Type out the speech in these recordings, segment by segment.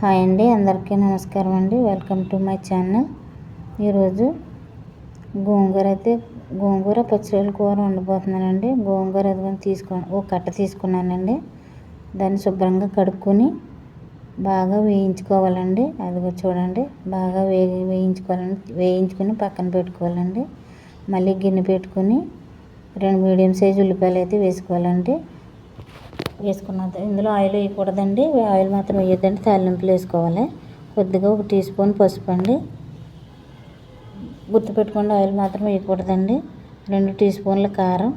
Hi అండి అందరికీ నమస్కారం అండి. వెల్కమ్ టు మై ఛానల్ ఈరోజు గోంగూర అయితే గోంగూర పచ్చిరొయ్యల కూర వండబోతున్నానండి. గోంగూర ఎదుగుని తీసుకో ఓ కట్ట తీసుకున్నానండి. దాన్ని శుభ్రంగా కడుక్కొని బాగా వేయించుకోవాలండి. అదిగో చూడండి బాగా వేగి వేయించుకోవాలండి. వేయించుకొని పక్కన పెట్టుకోవాలండి. మళ్ళీ గిన్నె పెట్టుకొని రెండు మీడియం సైజు ఉల్లిపాయలు అయితే వేసుకోవాలండి. వేసుకున్న ఇందులో ఆయిల్ వేయకూడదండి. ఆయిల్ మాత్రం వేయద్దండి. తాలింపులు వేసుకోవాలి. కొద్దిగా ఒక టీ స్పూన్ పసుపు అండి. గుర్తుపెట్టుకోండి ఆయిల్ మాత్రం వేయకూడదండి. రెండు టీ స్పూన్ల కారం.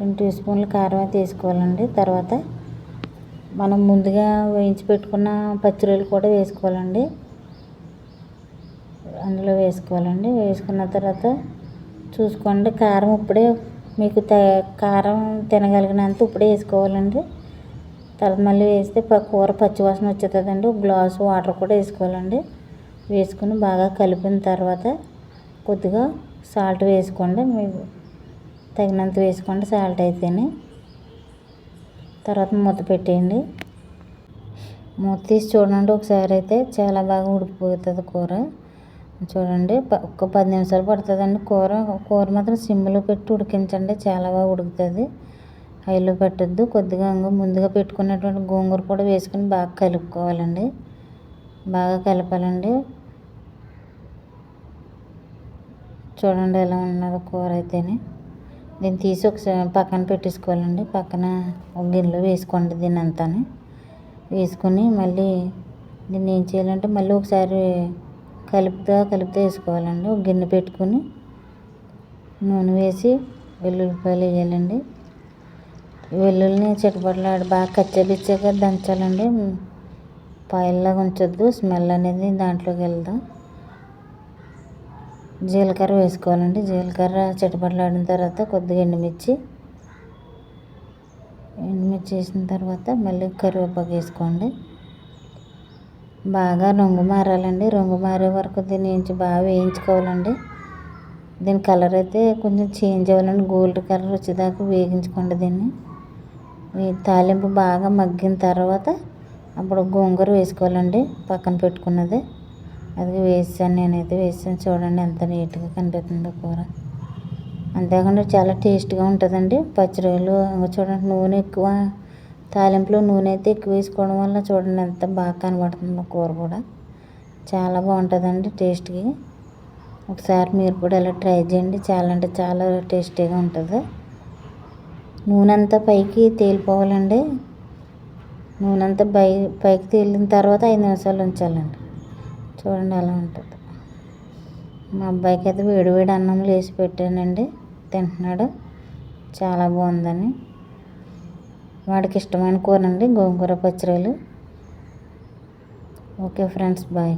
రెండు టీ స్పూన్ల కారం అయితే వేసుకోవాలండి. తర్వాత మనం ముందుగా వేయించి పెట్టుకున్న పచ్చిరొయ్యలు కూడా వేసుకోవాలండి. అందులో వేసుకోవాలండి. వేసుకున్న తర్వాత చూసుకోండి. కారం ఇప్పుడే మీకు త కారం తినగలిగినంత ఇప్పుడే వేసుకోవాలండి. తర్వాత మళ్ళీ వేస్తే కూర పచ్చివాసన వచ్చేస్తుందండి ఒక గ్లాసు వాటర్ కూడా వేసుకోవాలండి. వేసుకుని బాగా కలిపిన తర్వాత కొద్దిగా సాల్ట్ వేసుకోండి. మీకు తగినంత వేసుకోండి. సాల్ట్ అయితేనే. తర్వాత మూత పెట్టేయండి. మూత తీసి చూడండి. ఒకసారి అయితే చాలా బాగా ఉడికిపోతుంది కూర. చూడండి ఒక పది నిమిషాలు పడుతుందండి. కూర కూర మాత్రం సిమ్లో పెట్టి ఉడికించండి. చాలా బాగా ఉడుకుతుంది. హైలో పెట్టద్దు. కొద్దిగా ముందుగా పెట్టుకున్నటువంటి గోంగూర కూడా వేసుకుని బాగా కలుపుకోవాలండి. బాగా కలపాలండి. చూడండి ఎలా ఉన్నదో కూర అయితేనే. దీన్ని తీసి ఒకసారి పక్కన పెట్టేసుకోవాలండి. పక్కన ఒక గిన్నెలో వేసుకోండి దీన్ని అంతా వేసుకొని మళ్ళీ దీన్ని ఏం చేయాలంటే మళ్ళీ ఒకసారి కలుపుతా కలుపుతా వేసుకోవాలండి. ఒక గిన్నె పెట్టుకొని నూనె వేసి వెల్లుల్లిపాయలు వేయాలండి. వెల్లుల్లిని చిటపట్లాడి బాగా కచ్చబిచ్చగా దంచాలండి. పాయల్లాగా ఉంచొద్దు. స్మెల్ అనేది దాంట్లోకి వెళ్దాం. జీలకర్ర వేసుకోవాలండి. జీలకర్ర చిటపట్లాడిన తర్వాత కొద్దిగా ఎండుమిర్చి. ఎండుమిర్చి వేసిన తర్వాత మళ్ళీ కరివేపాకు వేసుకోండి. బాగా రంగు మారాలండి. రంగు మారే వరకు దీన్ని నుంచి బాగా వేయించుకోవాలండి. దీని కలర్ అయితే కొంచెం చేంజ్ అవ్వాలండి. గోల్డ్ కలర్ వచ్చేదాకా వేగించుకోండి దీన్ని. తాలింపు బాగా మగ్గిన తర్వాత అప్పుడు గోంగూర వేసుకోవాలండి. పక్కన పెట్టుకున్నది. అది వేసాను నేనైతే వేసాను. చూడండి ఎంత నీట్గా కనిపిస్తుందో కూర. అంతేకాకుండా చాలా టేస్ట్గా ఉంటుందండి. పచ్చిరొయ్యలు చూడండి నూనె ఎక్కువ తాలింపులో నూనె అయితే ఎక్కువ వేసుకోవడం వల్ల చూడండి ఎంత బాగా కనబడుతుందో కూర కూడా. చాలా బాగుంటుందండి టేస్ట్కి. ఒకసారి మీరు కూడా ఇలా ట్రై చేయండి. చాలా అంటే చాలా టేస్టీగా ఉంటుంది. నూనె అంతా పైకి తేలిపోవాలండి. నూనె అంతా పై పైకి తేలిన తర్వాత ఐదు నిమిషాలు ఉంచాలండి. చూడండి అలా ఉంటుంది. మా అబ్బాయికి అయితే వేడి వేడి అన్నం వేసి పెట్టానండి. తింటున్నాడు. చాలా బాగుందని. వాడికి ఇష్టమైన కూర అండి గోంగూర పచ్చడిలు. Okay friends bye.